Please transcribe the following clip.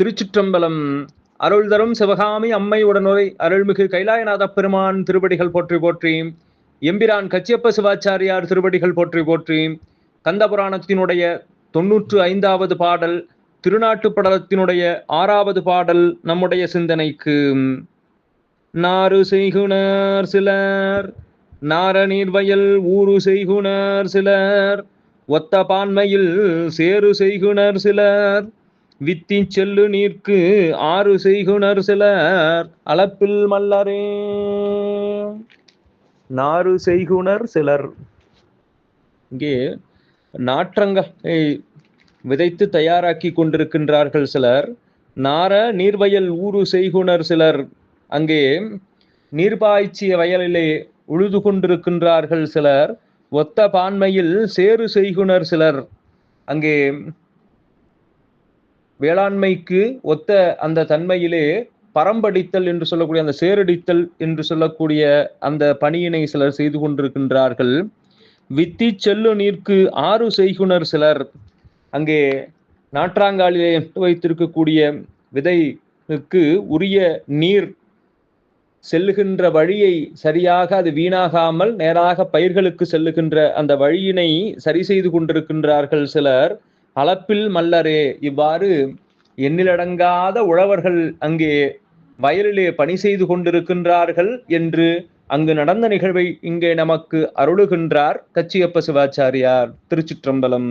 திருச்சிற்றம்பலம். அருள் தரும் சிவகாமி அம்மை உடனுரை அருள்மிகு கைலாயநாத பெருமான் திருவடிகள் போற்றி போற்றி. எம்பிரான் கச்சியப்ப சிவாச்சாரியார் திருவடிகள் போற்றி போற்றி. கந்தபுராணத்தினுடைய தொன்னூற்று ஐந்தாவது பாடல் திருநாட்டு படலத்தினுடைய ஆறாவது பாடல் நம்முடைய சிந்தனைக்கு. நாறு செய்குணர் சிலர் நாரநீர் வயல் ஊரு செய்குணர் சிலர் ஒத்த பான்மையில் சேரு செய்குணர் சிலர் வித்தி செல்லு நீர்க்கு ஆறு செய்குணர் சிலர் அளப்பில் மல்லரே. நாறு செய்குணர் சிலர். இங்கே நாற்றங்கை விதைத்து தயாராக்கி கொண்டிருக்கின்றார்கள் சிலர். நார நீர்வயல் ஊறு செய்குணர் சிலர். அங்கே நீர்பாய்ச்சிய வயலிலே உழுது கொண்டிருக்கின்றார்கள் சிலர். ஒத்த பான்மையில் சேறு செய்குணர் சிலர். அங்கே வேளாண்மைக்கு ஒத்த அந்த தன்மையிலே பரம்படித்தல் என்று சொல்லக்கூடிய அந்த சேரடித்தல் என்று சொல்லக்கூடிய அந்த பணியினை சிலர் செய்து கொண்டிருக்கின்றார்கள். வித்தி செல்லு நீர்க்கு ஆறு செய்குனர் சிலர் அங்கே நாற்றாங்காலிலே வைத்திருக்கக்கூடிய விதைக்கு உரிய நீர் செல்லுகின்ற வழியை சரியாக அது வீணாகாமல் நேராக பயிர்களுக்கு செல்லுகின்ற அந்த வழியினை சரி செய்து கொண்டிருக்கின்றார்கள் சிலர். அளப்பில் மல்லரே. இவ்வாறு எண்ணிலடங்காத உழவர்கள் அங்கே வயலிலே பணி செய்து கொண்டிருக்கின்றார்கள் என்று அங்கு நடந்த நிகழ்வை இங்கே நமக்கு அருளுகின்றார் கச்சியப்ப சிவாச்சாரியார் திருச்சிற்றம்பலம்.